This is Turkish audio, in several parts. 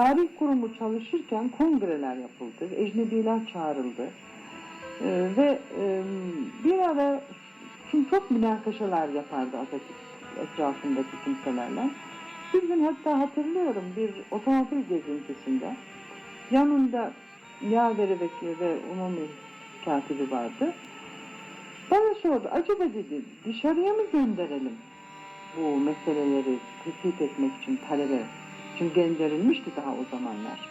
tarih kurumu çalışırken kongreler yapıldı, ecnebiler çağrıldı. Ee, ve e, bir ara şimdi çok münakaşalar yapardı Atatürk etrafındaki kimselerle. Bir gün hatta hatırlıyorum bir otomobil gezintisinde yanında yaveri vekili ve umumi katibi vardı. Bana sordu, acaba dedi dışarıya mı gönderelim bu meseleleri tespit etmek için talebe? Çünkü gönderilmişti daha o zamanlar,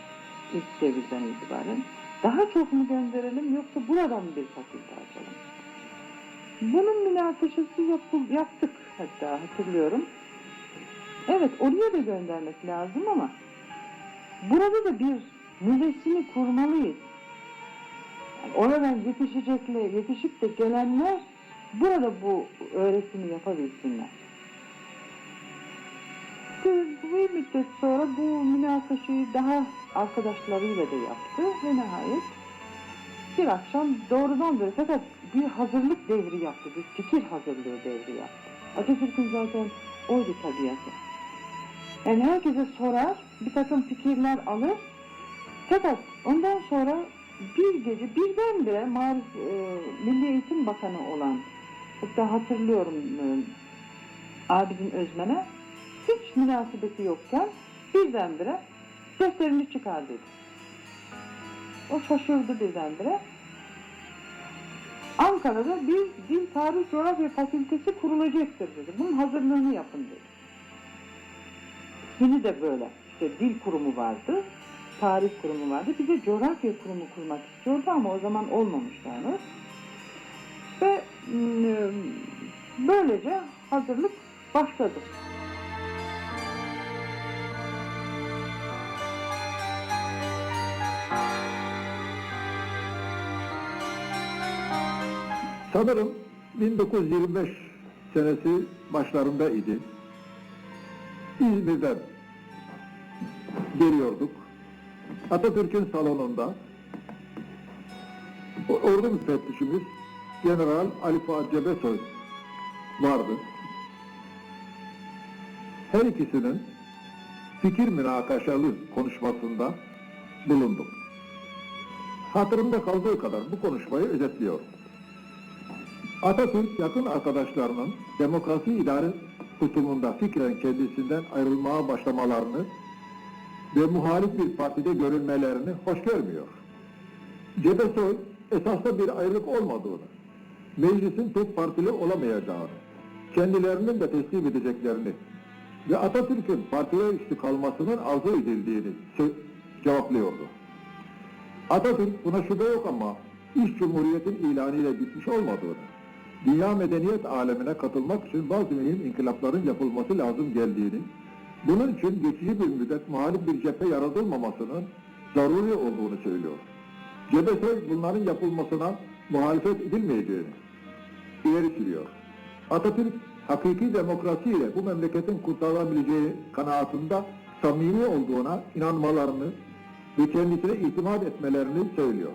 ilk devirden itibaren. Daha çok mu gönderelim yoksa buradan bir fakülte açalım? Bunun münakaşası yapıl, yaptık hatta hatırlıyorum. Evet oraya da göndermek lazım ama burada da bir müzesini kurmalıyız. Yani oradan yetişecekler, yetişip de gelenler burada bu öğretimi yapabilsinler. Müddet sonra bu münakaşayı daha arkadaşlarıyla da yaptı ve nihayet bir akşam doğrudan böyle fakat bir hazırlık devri yaptı, bir fikir hazırlığı devri yaptı. Atatürk'ün zaten oydu tabiatı. Yani herkese sorar, bir takım fikirler alır. Fakat ondan sonra bir gece birdenbire Marif e, Milli Eğitim Bakanı olan, hatta hatırlıyorum e, Abidin Özmen'e, hiç münasebeti yokken birdenbire defterini çıkar dedi. O şaşırdı birdenbire. Ankara'da bir Dil Tarih Coğrafya Fakültesi kurulacaktır dedi. Bunun hazırlığını yapın dedi. Yine de böyle. İşte dil kurumu vardı, tarih kurumu vardı. Bir de coğrafya kurumu kurmak istiyordu ama o zaman olmamıştı henüz. Ve mm, böylece hazırlık başladı. Sanırım 1925 senesi başlarında idi. İzmir'den geliyorduk. Atatürk'ün salonunda ordu müfettişimiz General Ali Fuat Cebesoy vardı. Her ikisinin fikir münakaşalı konuşmasında bulundum. Hatırımda kaldığı kadar bu konuşmayı özetliyorum. Atatürk yakın arkadaşlarının demokrasi idare tutumunda fikren kendisinden ayrılmaya başlamalarını ve muhalif bir partide görünmelerini hoş görmüyor. Cebesoy esasda bir ayrılık olmadığını, meclisin tek partili olamayacağını, kendilerinin de teslim edeceklerini ve Atatürk'ün partiler üstü kalmasının arzu edildiğini cevaplıyordu. Atatürk buna şüphe yok ama iş cumhuriyetin ilanıyla bitmiş olmadığını, dünya medeniyet alemine katılmak için bazı mühim inkılapların yapılması lazım geldiğini, bunun için geçici bir müddet muhalif bir cephe yaratılmamasının zaruri olduğunu söylüyor. Cebesoy bunların yapılmasına muhalefet edilmeyeceğini ileri sürüyor. Atatürk hakiki demokrasiyle bu memleketin kurtarılabileceği kanaatında samimi olduğuna inanmalarını ve kendisine itimat etmelerini söylüyor.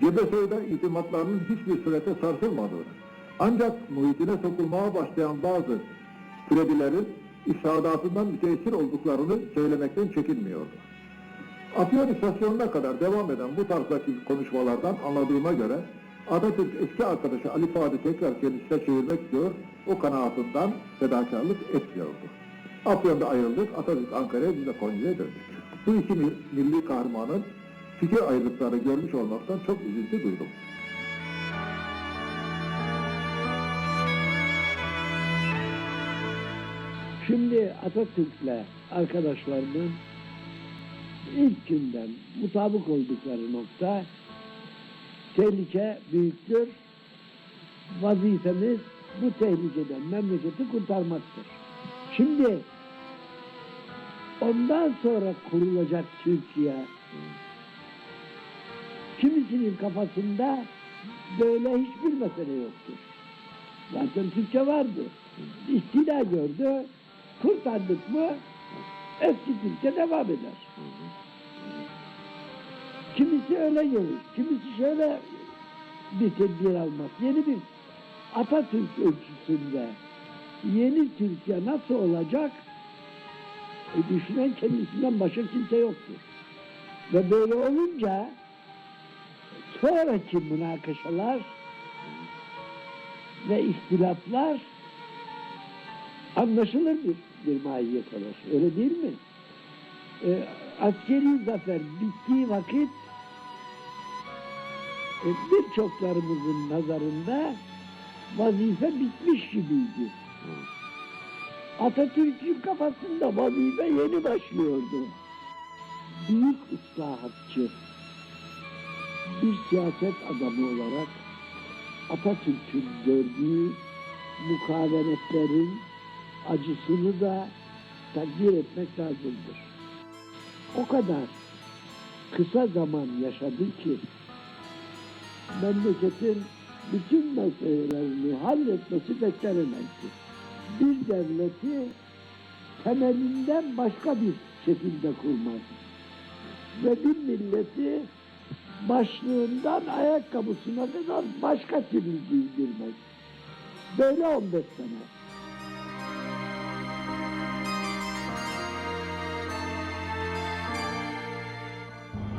Cebesoy'da itimatlarının hiçbir surete sarsılmadığını, ancak muhitine sokulmaya başlayan bazı kredilerin ifsadatından müteessir olduklarını söylemekten çekinmiyordu. Afyon istasyonuna kadar devam eden bu tarzdaki konuşmalardan anladığıma göre Atatürk eski arkadaşı Ali Fuat'ı tekrar kendisine çevirmek istiyor, o kanaatından fedakarlık etmiyordu. Afyon'da ayrıldık, Atatürk Ankara'ya, biz de Konya'ya döndük. Bu iki mi- milli kahramanın fikir ayrılıkları görmüş olmaktan çok üzüntü duydum. Şimdi Atatürk'le arkadaşlarının ilk günden mutabık oldukları nokta tehlike büyüktür. Vazifemiz bu tehlikeden memleketi kurtarmaktır. Şimdi ondan sonra kurulacak Türkiye kimisinin kafasında böyle hiçbir mesele yoktur. Zaten Türkçe vardı. İstila gördü. Kurtardık mı eski Türkçe devam eder. Kimisi öyle görür. Kimisi şöyle bir tedbir almak. Yeni bir Atatürk ölçüsünde yeni Türkiye nasıl olacak E, düşünen kendisinden başka kimse yoktur. Ve böyle olunca sonraki münakaşalar ve ihtilaflar anlaşılır bir, bir mahiyet alır. Öyle değil mi? E, askeri zafer bittiği vakit e, birçoklarımızın nazarında vazife bitmiş gibiydi. Atatürk'ün kafasında vazife yeni başlıyordu. Büyük ıslahatçı, bir siyaset adamı olarak Atatürk'ün gördüğü mukavemetlerin acısını da takdir etmek lazımdır. O kadar kısa zaman yaşadı ki memleketin bütün meselelerini halletmesi beklenemezdi. Bir devleti temelinden başka bir şekilde kurmaz. Ve bir milleti başlığından ayakkabısına kadar başka türlü giydirmez. Böyle 15 sene.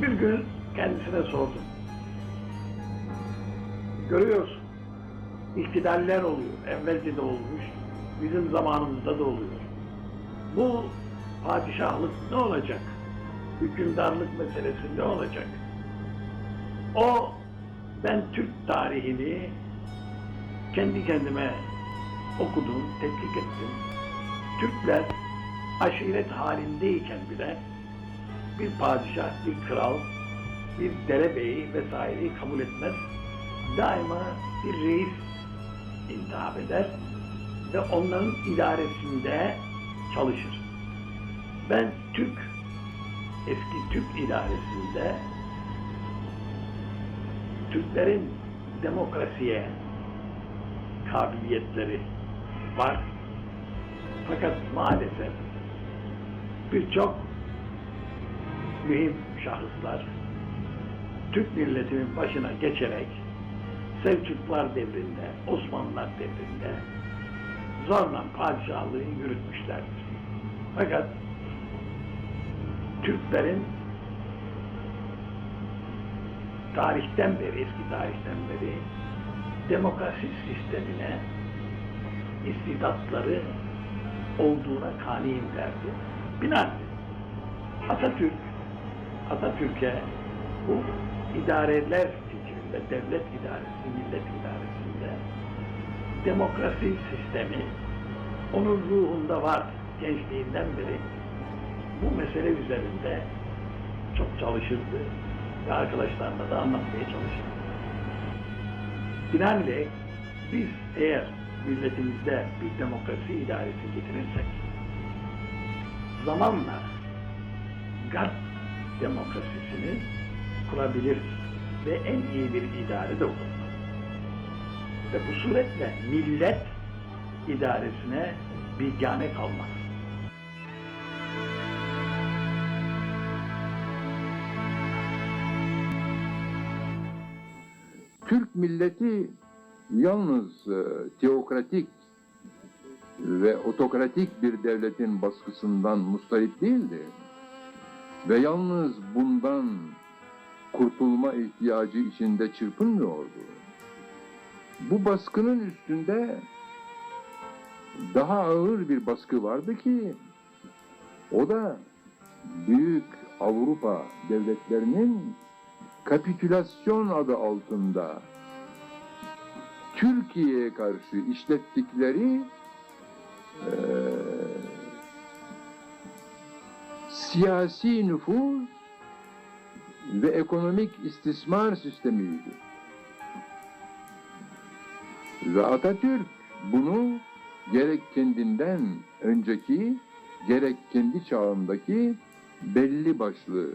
Bir gün kendisine sordum. Görüyorsun, ihtilaller oluyor. Evvelce de olmuş, bizim zamanımızda da oluyor. Bu padişahlık ne olacak? Hükümdarlık meselesi ne olacak? O, ben Türk tarihini kendi kendime okudum, tetkik ettim. Türkler aşiret halindeyken bile bir padişah, bir kral, bir derebeyi vesaireyi kabul etmez. Daima bir reis intihap eder ve onların idaresinde çalışır. Ben Türk, eski Türk idaresinde Türklerin demokrasiye kabiliyetleri var. Fakat maalesef birçok mühim şahıslar Türk milletinin başına geçerek Selçuklular devrinde, Osmanlılar devrinde zorla padişahlığı yürütmüşlerdir. Fakat Türklerin tarihten beri, eski tarihten beri demokrasi sistemine istidatları olduğuna kaniyim derdi. Binaenaleyh Atatürk Atatürk'e bu idareler fikrinde, devlet idaresi, millet idaresinde demokrasi sistemi onun ruhunda var gençliğinden beri. Bu mesele üzerinde çok çalışırdı ve arkadaşlarına da anlatmaya çalışırdı. Binaenaleyh biz eğer milletimizde bir demokrasi idaresi getirirsek zamanla GATT demokrasisini kurabiliriz ve en iyi bir idare de olur. Ve bu suretle millet idaresine bilgane kalmaz. Türk milleti yalnız e, teokratik ve otokratik bir devletin baskısından mustarip değildi. Ve yalnız bundan kurtulma ihtiyacı içinde çırpınmıyordu. Bu baskının üstünde daha ağır bir baskı vardı ki o da büyük Avrupa devletlerinin kapitülasyon adı altında Türkiye'ye karşı işlettikleri eee, siyasi nüfuz ve ekonomik istismar sistemiydi. Ve Atatürk bunu gerek kendinden önceki gerek kendi çağındaki belli başlı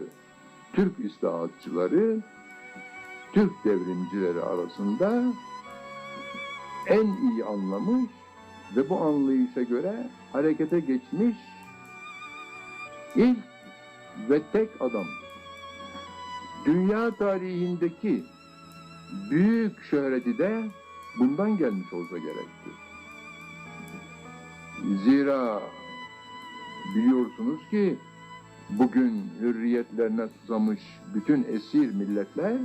Türk islahatçıları, Türk devrimcileri arasında en iyi anlamış ve bu anlayışa göre harekete geçmiş ilk ve tek adam. Dünya tarihindeki büyük şöhreti de bundan gelmiş olsa gerektir. Zira biliyorsunuz ki bugün hürriyetlerine susamış bütün esir milletler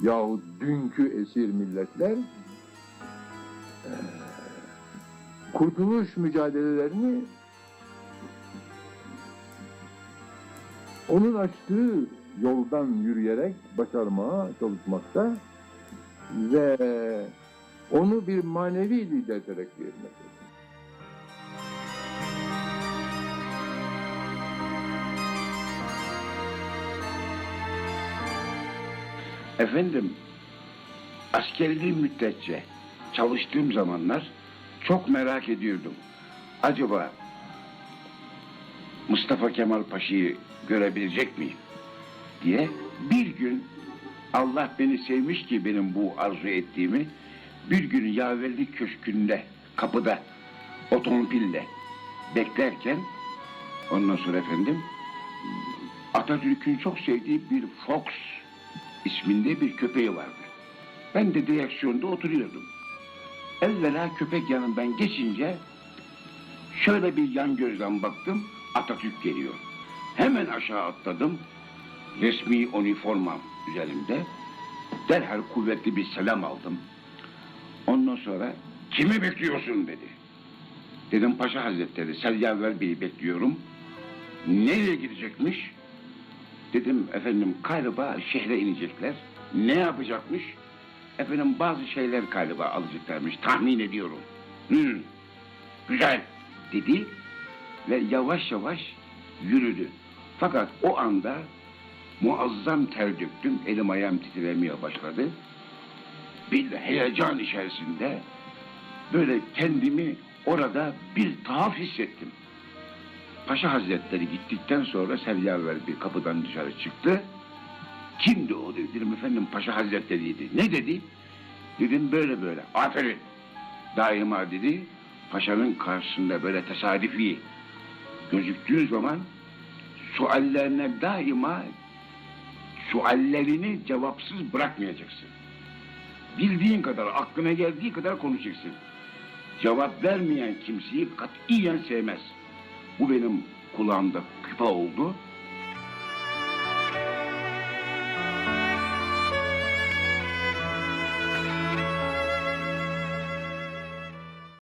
yahut dünkü esir milletler kurtuluş mücadelelerini onun açtığı yoldan yürüyerek başarmaya çalışmakta ve onu bir manevi lider terakki etmekte. Efendim, askerliğim müddetçe çalıştığım zamanlar çok merak ediyordum. Acaba Mustafa Kemal Paşa'yı görebilecek miyim diye bir gün Allah beni sevmiş ki benim bu arzu ettiğimi bir gün yaverlik köşkünde kapıda otomobille beklerken ondan sonra efendim Atatürk'ün çok sevdiği bir Fox isminde bir köpeği vardı. Ben de direksiyonda oturuyordum. Evvela köpek yanından geçince şöyle bir yan gözden baktım Atatürk geliyor. Hemen aşağı atladım. Resmi üniformam üzerimde. Derhal kuvvetli bir selam aldım. Ondan sonra kimi bekliyorsun dedi. Dedim Paşa Hazretleri Selyaver Bey'i bekliyorum. Nereye gidecekmiş? Dedim efendim galiba şehre inecekler. Ne yapacakmış? Efendim bazı şeyler galiba alacaklarmış. Tahmin ediyorum. Hmm, güzel dedi ve yavaş yavaş yürüdü. Fakat o anda muazzam ter döktüm. Elim ayağım titremeye başladı. Bir heyecan içerisinde böyle kendimi orada bir tuhaf hissettim. Paşa Hazretleri gittikten sonra Selyaver bir kapıdan dışarı çıktı. Kimdi o dedi. Dedim efendim Paşa Hazretleri'ydi. Ne dedi? Dedim böyle böyle. Aferin. Daima dedi. Paşanın karşısında böyle tesadüfi gözüktüğü zaman suallerine daima suallerini cevapsız bırakmayacaksın. Bildiğin kadar, aklına geldiği kadar konuşacaksın. Cevap vermeyen kimseyi katiyen sevmez. Bu benim kulağımda küpe oldu.